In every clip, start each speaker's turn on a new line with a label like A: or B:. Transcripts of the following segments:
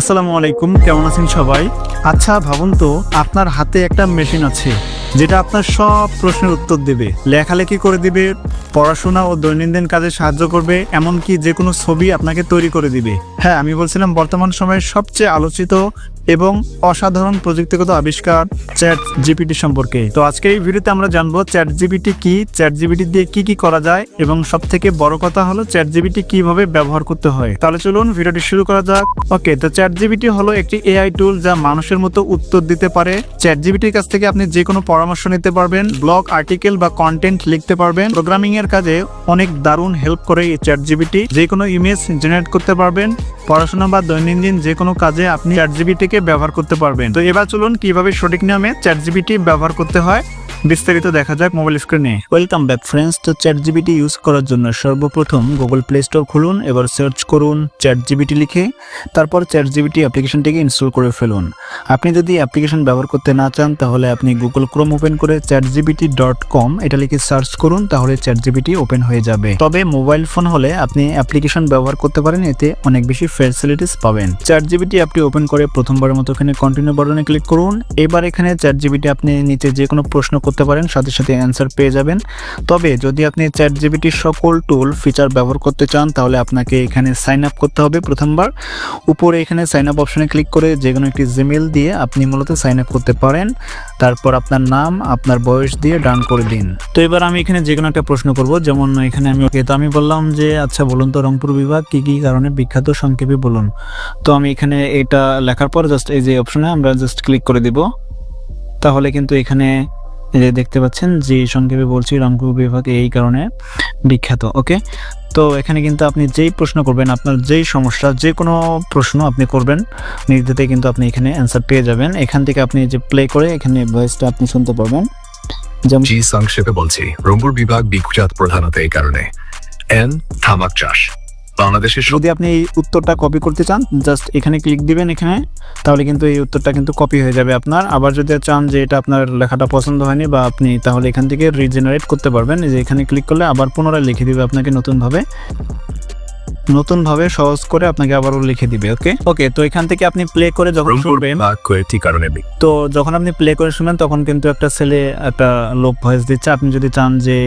A: আসসালামু আলাইকুম কেমন আছেন সবাই? আচ্ছা ভাবুন তো আপনার হাতে একটা মেশিন আছে। যেটা আপনার সব প্রশ্নের উত্তর দেবে। লেখালেখি করে দিবে, পড়াশোনা ও দৈনন্দিন কাজে সাহায্য করবে, এমনকি যে কোনো ছবি আপনাকে তৈরি করে দিবে। হ্যাঁ আমি বলছিলাম বর্তমান সময়ের সবচেয়ে আলোচিত এবং অসাধারণ প্রযুক্তিগত আবিষ্কার চ্যাট জিপিটি সম্পর্কে। তো আজকের এই ভিডিওতে আমরা জানব চ্যাট জিপিটি কি চ্যাট জিপিটি দিয়ে কি কি করা যায় এবং সব থেকে বড় কথা হলো চ্যাট জিপিটি কীভাবে ব্যবহার করতে হয়। তাহলে চলুন ভিডিওটি শুরু করা যাক। ওকে, তো চ্যাট জিপিটি হলো একটি এআই টুল যা মানুষের মতো উত্তর দিতে পারে। চ্যাট জিপিটির কাছ থেকে আপনি যে কোনো পরামর্শ নিতে পারবেন ব্লগ আর্টিকেল বা কন্টেন্ট লিখতে পারবেন। প্রোগ্রামিং এর কাজে অনেক দারুণ হেল্প করে এই চ্যাট জিপিটি যে কোনো ইমেজ জেনারেট করতে পারবেন, পড়াশোনা বা দৈনন্দিন যে কোনো কাজে আপনি চ্যাট জিপিটিকে ব্যবহার করতে পারবেন। তো এবার চলুন কীভাবে সঠিক নিয়মে চ্যাট জিপিটি ব্যবহার করতে হয়, বিস্তারিত দেখা যাক মোবাইল স্ক্রিনে ওয়েলকাম ব্যাক ফ্রেন্ডস তো চ্যাট জিবিটি ইউজ করার জন্য সর্বপ্রথম গুগল প্লে স্টোর খুলুন, এবার সার্চ করুন চ্যাট জিবিটি লিখে, তারপর চ্যাট জিবিটি অ্যাপ্লিকেশনটিকে ইনস্টল করে ফেলুন। আপনি যদি অ্যাপ্লিকেশন ব্যবহার করতে না চান, তাহলে আপনি গুগল ক্রোম ওপেন করে চ্যাট জিবিটি ডট কম, এটা লিখে সার্চ করুন, তাহলে চ্যাট জিবিটি ওপেন হয়ে যাবে। তবে মোবাইল ফোন হলে আপনি অ্যাপ্লিকেশন ব্যবহার করতে পারেন, এতে অনেক বেশি ফ্যাসিলিটিস পাবেন। চ্যাট জিবিটি আপনি ওপেন করে প্রথমবারের মতো এখানে কন্টিনিউ বাটনে ক্লিক করুন। এবার এখানে চ্যাট আপনি নিচে যে কোনো প্রশ্ন করতে পারেন, সাথে সাথে অ্যান্সার পেয়ে যাবেন। তবে যদি আপনি চ্যাট জিবিটির সকল টুল ফিচার ব্যবহার করতে চান, তাহলে আপনাকে এখানে সাইন আপ করতে হবে প্রথমবার। উপরে এখানে সাইন আপ অপশনে ক্লিক করে যে কোনো একটি জিমেল দিয়ে আপনি মূলত সাইন আপ করতে পারেন। তারপর আপনার নাম আপনার বয়স দিয়ে ডান করে দিন। তো এবার আমি এখানে যে কোনো একটা প্রশ্ন করব। যেমন এখানে আমি, ওকে, তো আমি বললাম যে আচ্ছা বলুন তো রংপুর বিভাগ কি কি কারণে বিখ্যাত? সংক্ষেপে বলুন। তো আমি এখানে এটা লেখার পর জাস্ট এই যে অপশনে আমরা জাস্ট ক্লিক করে দিব। তাহলে কিন্তু এখানে দেখতে পাচ্ছেন যে সংক্ষেপে বলছি রংপুর বিভাগ এই কারণে বিখ্যাত, ওকে? তো এখানে কিন্তু আপনি যেই প্রশ্ন করবেন, আপনার যেই সমস্যা যে কোনো প্রশ্ন আপনি করবেন নির্দিতে কিন্তু আপনি এখানে অ্যান্সার পেয়ে যাবেন। এখান থেকে আপনি যে প্লে করে এখানে ভয়েসটা আপনি শুনতে পারবেন। যেমন
B: সংক্ষেপে বলছি রংপুর বিভাগ বিখ্যাত প্রধানত এই কারণে। এন থামাক চাষ। বাংলাদেশের
A: যদি আপনি এই উত্তরটা কপি করতে চান জাস্ট এখানে ক্লিক দিবেন এখানে তাহলে কিন্তু এই উত্তরটা কিন্তু কপি হয়ে যাবে আপনার। আবার যদি চান যে এটা আপনার লেখাটা পছন্দ হয়নি বা আপনি তাহলে এখান থেকে রিজেনারেট করতে পারবেন। যে এখানে ক্লিক করলে আবার পুনরায় লিখে দিবে আপনাকে নতুনভাবে। নতুনভাবে সহজ করে আপনাকে আবারও লিখে দিবে ওকে ওকে তো এখান থেকে আপনি প্লে করে যখন শুনবেন
B: কারণে।
A: তো যখন আপনি প্লে করে শুনবেন তখন কিন্তু একটা ছেলে একটা লোক ভয়েস দিচ্ছে। আপনি যদি চান যে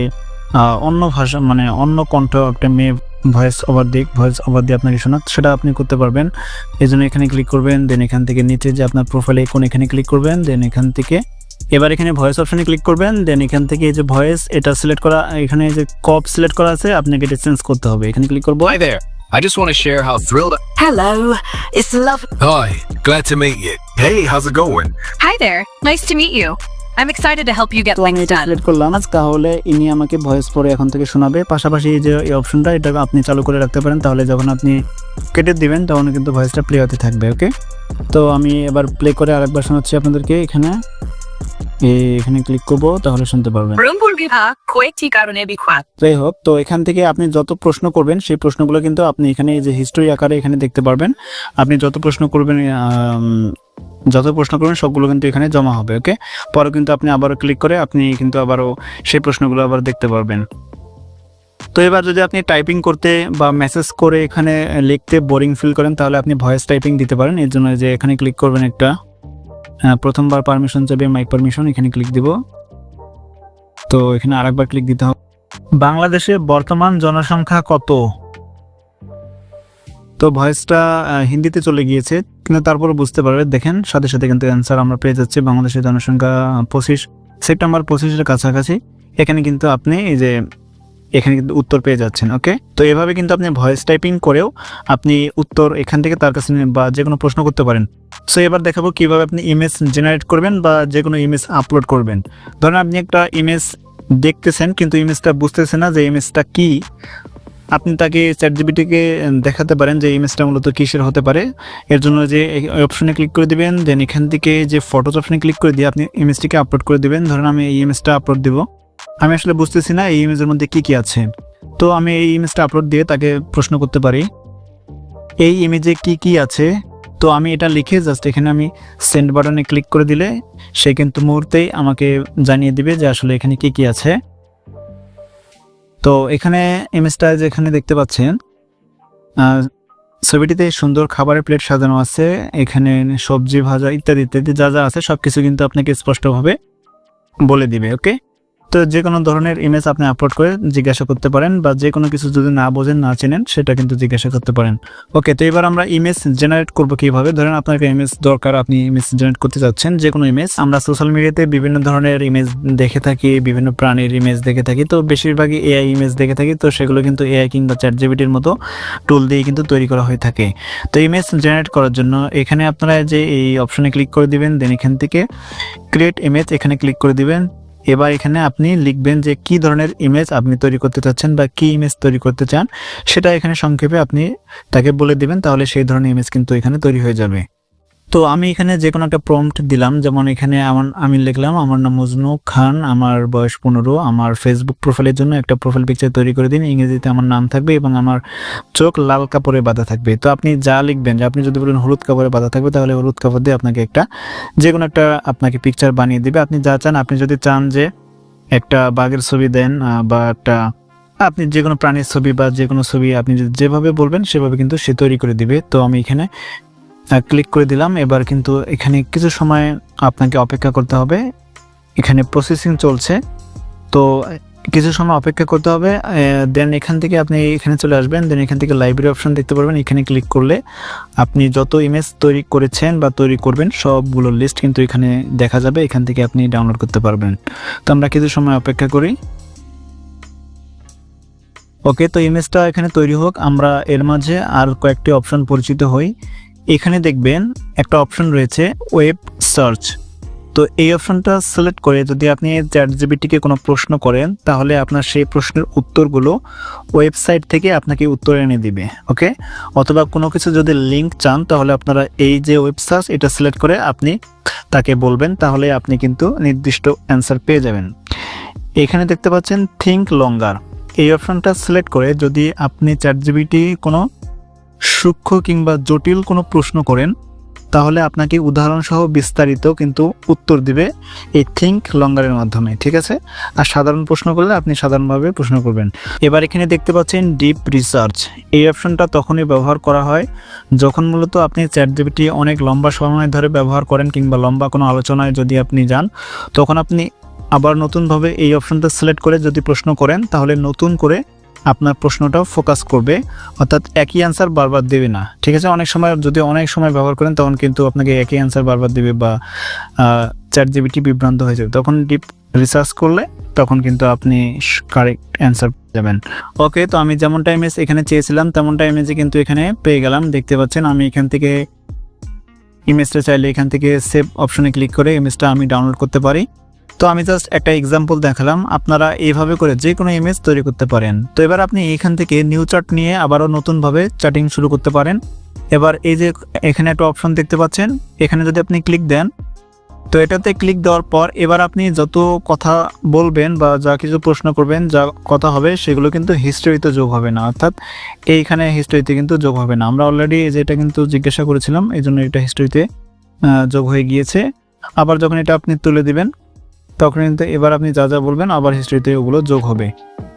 A: অন্য ভাষা মানে অন্য কণ্ঠ একটা মেয়ে ভয়েস ওভার দিক ভয়েস ওভার দিয়ে আপনাকে শোনাক সেটা আপনি করতে পারবেন এই জন্য এখানে ক্লিক করবেন দেন এখান থেকে নিচে যে আপনার প্রোফাইলে কোন এখানে ক্লিক করবেন দেন এখান থেকে এবার এখানে ভয়েস অপশনে ক্লিক করবেন দেন এখান থেকে এই যে ভয়েস এটা সিলেক্ট করা এখানে যে কপ সিলেক্ট করা আছে আপনাকে এটা চেঞ্জ করতে হবে এখানে ক্লিক করব.
B: I just want to share how thrilled.
C: Hello, it's lovely.
B: Hi, glad to meet you. Hey, how's it going?
D: Hi there. Nice to meet you. I'm excited to help you get
A: আমি
D: things
A: এটা
D: done.
A: Select করলাম তাহলে ইনি আমাকে voice পরে এখন থেকে শোনাবে। পাশাপাশি এই যে এই অপশনটা এটা আপনি চালু করে রাখতে পারেন। তাহলে যখন আপনি কেটে দিবেন তখন কিন্তু ভয়েসটা প্লে হতে থাকবে ওকে তো আমি এবার প্লে করে আরেকবার শোনাচ্ছি আপনাদেরকে এখানে। এই এখানে ক্লিক করব তাহলে শুনতে পারবেন।
D: রংপুর বিভাগ কয়েকটি কারণে বিখ্যাত
A: যাই হোক তো এখান থেকে আপনি যত প্রশ্ন করবেন সেই প্রশ্নগুলো কিন্তু আপনি এখানে এই যে হিস্টোরি আকারে এখানে দেখতে পারবেন। আপনি যত প্রশ্ন করবেন আম, যত প্রশ্ন করবেন, সবগুলো কিন্তু এখানে জমা হবে, ওকে? পরে কিন্তু আপনি আবারও ক্লিক করে আপনি কিন্তু আবারও সেই প্রশ্নগুলো আবার দেখতে পারবেন। তো এবার যদি আপনি টাইপিং করতে বা মেসেজ করে এখানে লিখতে বোরিং ফিল করেন, তাহলে আপনি ভয়েস টাইপিং দিতে পারেন। এর জন্য যে এখানে ক্লিক করবেন একটা প্রথমবার পারমিশন চাইবে মাইক পারমিশন এখানে ক্লিক দিব। তো এখানে আরেকবার ক্লিক দিতে হবে। বাংলাদেশে বর্তমান জনসংখ্যা কত? তো ভয়েসটা হিন্দিতে চলে গিয়েছে কিন্তু তারপরে বুঝতে পারবে, দেখেন, সাথে সাথে কিন্তু অ্যান্সার আমরা পেয়ে যাচ্ছি বাংলাদেশের জনসংখ্যা পঁচিশ, সেপ্টেম্বর পঁচিশের কাছাকাছি। এখানে কিন্তু আপনি এই যে, এখানে কিন্তু উত্তর পেয়ে যাচ্ছেন ওকে তো এভাবে কিন্তু আপনি ভয়েস টাইপিং করেও আপনি উত্তর এখান থেকে তার কাছে বা যে কোনো প্রশ্ন করতে পারেন। সো এবার দেখাবো কীভাবে আপনি ইমেজ জেনারেট করবেন বা যে কোনো ইমেজ আপলোড করবেন। ধরেন আপনি একটা ইমেজ দেখতেছেন, কিন্তু ইমেজটা বুঝতেছেন না যে ইমেজটা কি। আপনি তাকে চ্যাট জিবিটিকে দেখাতে পারেন যে ইমেজটা মূলত কিসের হতে পারে। এর জন্য যে অপশনে ক্লিক করে দিবেন দেন এখান থেকে যে ফটোজ অপশনে ক্লিক করে দিয়ে আপনি ইমেজটিকে আপলোড করে দিবেন। ধরেন আমি এই ইমেজটা আপলোড দিব। আমি আসলে বুঝতেছি না এই ইমেজের মধ্যে কি কি আছে। তো আমি এই ইমেজটা আপলোড দিয়ে তাকে প্রশ্ন করতে পারি, এই ইমেজে কি কি আছে? তো আমি এটা লিখে জাস্ট এখানে আমি সেন্ড বাটনে ক্লিক করে দিলে সে কিন্তু মুহূর্তেই আমাকে জানিয়ে দিবে যে আসলে এখানে কি কি আছে। তো এখানে ইমেজটা যেখানে দেখতে পাচ্ছেন ছবিটিতে সুন্দর খাবারের প্লেট সাজানো আছে, এখানে সবজি ভাজা ইত্যাদি ইত্যাদি যা যা আছে সব কিছু কিন্তু আপনাকে স্পষ্টভাবে বলে দিবে ওকে তো যে কোনো ধরনের ইমেজ আপনি আপলোড করে জিজ্ঞাসা করতে পারেন বা যে কোনো কিছু যদি না বোঝেন, না চেনেন, সেটা কিন্তু জিজ্ঞাসা করতে পারেন। ওকে তো এবার আমরা ইমেজ জেনারেট করব কীভাবে? ধরেন আপনার ইমেজ দরকার, আপনি ইমেজ জেনারেট করতে চাচ্ছেন যে কোনো ইমেজ আমরা সোশ্যাল মিডিয়াতে বিভিন্ন ধরনের ইমেজ দেখে থাকি, বিভিন্ন প্রাণীর ইমেজ দেখে থাকি, তো বেশিরভাগই এআই ইমেজ দেখে থাকি, তো সেগুলো কিন্তু এআই কিংবা চ্যাট জিবিটির মতো টুল দিয়ে কিন্তু তৈরি করা হয়ে থাকে। তো ইমেজ জেনারেট করার জন্য এখানে আপনারা যে এই অপশনে ক্লিক করে দিবেন দেন এখান থেকে ক্রিয়েট ইমেজ এখানে ক্লিক করে দিবেন। এবার এখানে আপনি লিখবেন যে কি ধরনের ইমেজ আপনি তৈরি করতে চাচ্ছেন বা কি ইমেজ তৈরি করতে চান, সেটা এখানে সংক্ষেপে আপনি তাকে বলে দিবেন, তাহলে সেই ধরনের ইমেজ কিন্তু এখানে তৈরি হয়ে যাবে। তো আমি এখানে যে কোনো একটা প্রম্পট দিলাম। যেমন এখানে আমার, আমি লিখলাম, আমার নাম মজনু খান, আমার বয়স পনেরো, আমার ফেসবুক প্রোফাইলের জন্য একটা প্রোফাইল পিকচার তৈরি করে দিন। ইংরেজিতে আমার নাম থাকবে এবং আমার চোখ লাল কাপড়ে বাঁধা থাকবে। তো আপনি যা লিখবেন, যে আপনি যদি বলেন হলুদ কাপড়ে বাঁধা থাকবে, তাহলে হলুদ কাপড় দিয়ে আপনাকে একটা যে কোনো একটা আপনাকে পিকচার বানিয়ে দিবে। আপনি যা চান, আপনি যদি চান যে একটা বাঘের ছবি দেন বা একটা, আপনি যে কোনো প্রাণীর ছবি বা যে কোনো ছবি আপনি যেভাবে বলবেন, সেভাবে কিন্তু সে তৈরি করে দিবে। তো আমি এখানে ক্লিক করে দিলাম। এবার কিন্তু এখানে কিছু সময় আপনাকে অপেক্ষা করতে হবে। এখানে প্রসেসিং চলছে। তো কিছু সময় অপেক্ষা করতে হবে। দেন এখান থেকে আপনি এখানে চলে আসবেন। দেন এখান থেকে লাইব্রেরি অপশন দেখতে পারবেন। এখানে ক্লিক করলে আপনি যত ইমেজ তৈরি করেছেন বা তৈরি করবেন সবগুলোর লিস্ট কিন্তু এখানে দেখা যাবে। এখান থেকে আপনি ডাউনলোড করতে পারবেন। তো আমরা কিছু সময় অপেক্ষা করি। ওকে তো ইমেজটা এখানে তৈরি হোক। আমরা এর মাঝে আর কয়েকটি অপশন পরিচিত হই। এখানে দেখবেন একটা অপশন রয়েছে ওয়েব সার্চ। তো এই অপশনটা সিলেক্ট করে যদি আপনি চ্যাট জিবিটিকে কোনো প্রশ্ন করেন, তাহলে আপনার সেই প্রশ্নের উত্তরগুলো ওয়েবসাইট থেকে আপনাকে উত্তর এনে দিবে, ওকে? অথবা কোনো কিছু যদি লিঙ্ক চান, তাহলে আপনারা এই যে ওয়েব সার্চ, এটা সিলেক্ট করে আপনি তাকে বলবেন, তাহলে আপনি কিন্তু নির্দিষ্ট অ্যান্সার পেয়ে যাবেন। এখানে দেখতে পাচ্ছেন থিঙ্ক লঙ্গার এই অপশনটা সিলেক্ট করে যদি আপনি চ্যাট জিবিটি কোনো সূক্ষ্ম কিংবা জটিল কোনো প্রশ্ন করেন, তাহলে আপনাকে উদাহরণসহ বিস্তারিত কিন্তু উত্তর দিবে এই থিঙ্ক লঙ্গারের মাধ্যমে, ঠিক আছে? আর সাধারণ প্রশ্ন করলে আপনি সাধারণভাবে প্রশ্ন করবেন। এবার এখানে দেখতে পাচ্ছেন ডিপ রিসার্চ। এই অপশনটা তখনই ব্যবহার করা হয় যখন মূলত আপনি চ্যাট জিবিটি অনেক লম্বা সময় ধরে ব্যবহার করেন কিংবা লম্বা কোনো আলোচনায় যদি আপনি যান, তখন আপনি আবার নতুনভাবে এই অপশনটা সিলেক্ট করে যদি প্রশ্ন করেন, তাহলে নতুন করে আপনার প্রশ্নটাও ফোকাস করবে, অর্থাৎ একই অ্যান্সার বারবার দেবে না। ঠিক আছে? অনেক সময় যদি অনেক সময় ব্যবহার করেন, তখন কিন্তু আপনাকে একই অ্যান্সার বারবার দেবে বা চ্যাট জিবিটি বিভ্রান্ত হয়ে যাবে। তখন ডিপ রিসার্চ করলে তখন কিন্তু আপনি কারেক্ট অ্যান্সার যাবেন। ওকে তো আমি যেমনটা ইমেজ এখানে চেয়েছিলাম তেমনটা ইমেজে কিন্তু এখানে পেয়ে গেলাম। দেখতে পাচ্ছেন, আমি এখান থেকে ইমেজটা চাইলে এখান থেকে সেভ অপশনে ক্লিক করে ইমেজটা আমি ডাউনলোড করতে পারি। তো আমি জাস্ট একটা এক্সাম্পল দেখালাম। আপনারা এইভাবে করে যে কোনো ইমেজ তৈরি করতে পারেন। তো এবার আপনি এখান থেকে নিউ চার্ট নিয়ে আবারও নতুনভাবে চ্যাটিং শুরু করতে পারেন। এবার এই যে এখানে একটা অপশন দেখতে পাচ্ছেন। এখানে যদি আপনি ক্লিক দেন, তো এটাতে ক্লিক দেওয়ার পর এবার আপনি যত কথা বলবেন বা যা কিছু প্রশ্ন করবেন, যা কথা হবে, সেগুলো কিন্তু হিস্টোরিতে যোগ হবে না। অর্থাৎ এইখানে হিস্টোরিতে কিন্তু যোগ হবে না। আমরা অলরেডি এই যেটা কিন্তু জিজ্ঞাসা করেছিলাম এই জন্য এটা হিস্টোরিতে যোগ হয়ে গিয়েছে। আবার যখন এটা আপনি তুলে দিবেন তখন কিন্তু এবার আপনি যা যা বলবেন আবার হিস্ট্রিতে ওগুলো যোগ হবে।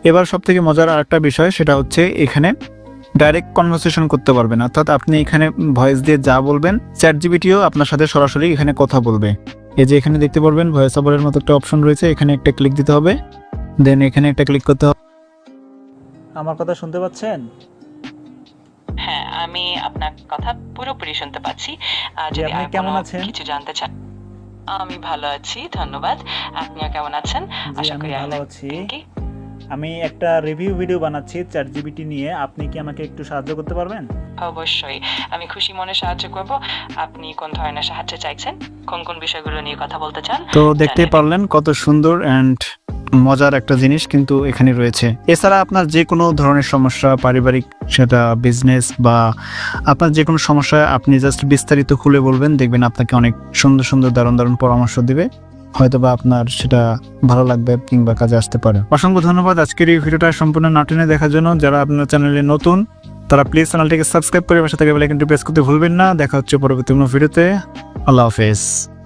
A: এবার সব থেকে মজার আরেকটা বিষয় সেটা হচ্ছে এখানে ডাইরেক্ট কনভারসেশন করতে পারবেন। অর্থাৎ আপনি এখানে ভয়েস দিয়ে যা বলবেন চ্যাট জিবিটিও আপনার সাথে সরাসরি এখানে কথা বলবে। এই যে এখানে দেখতে পারবেন ভয়েস ওভারের মতো একটা অপশন রয়েছে এখানে একটা ক্লিক দিতে হবে দেন এখানে একটা ক্লিক করতে হবে। আমার কথা শুনতে পাচ্ছেন?
E: হ্যাঁ আমি আপনার কথা পুরোপুরি শুনতে পাচ্ছি। আর যদি
A: আপনি কেমন আছেন?
E: কিছু জানতে চান আমি ভালো আছি ধন্যবাদ। আপনিও কেমন আছেন? আশা করি
A: ভালো আছি। আমি একটা রিভিউ ভিডিও বানাচ্ছি চ্যাট জিবিটি নিয়ে। আপনি কি আমাকে একটু সাহায্য করতে পারবেন?
E: অবশ্যই। আমি খুশি মনে সাহায্য করব। আপনি কোন ধরনের সাহায্য চাইছেন? কোন কোন বিষয়গুলো নিয়ে কথা বলতে চান?
A: তো দেখতেই পারলেন কত সুন্দর অ্যান্ড মজার একটা জিনিস কিন্তু এখানে রয়েছে। এছাড়া আপনার যে কোনো ধরনের সমস্যা, পারিবারিক সেটা বিজনেস বা আপনার যে কোনো সমস্যা, আপনি জাস্ট বিস্তারিত খুলে বলবেন, দেখবেন আপনাকে অনেক সুন্দর সুন্দর, দারুণ দারুণ পরামর্শ দিবে। হয়তো বা আপনার সেটা ভালো লাগবে কিংবা কাজে আসতে পারে। অসংখ্য ধন্যবাদ আজকের এই ভিডিওটা সম্পূর্ণ নাটনে দেখার জন্য। যারা আপনার চ্যানেলে নতুন, তারা প্লিজ চ্যানেলটিকে সাবস্ক্রাইব করে পাশে থেকে বেলাইকনটি প্রেস করতে ভুলবেন না। দেখা হচ্ছে পরবর্তী কোনো ভিডিওতে। আল্লাহ হাফেজ।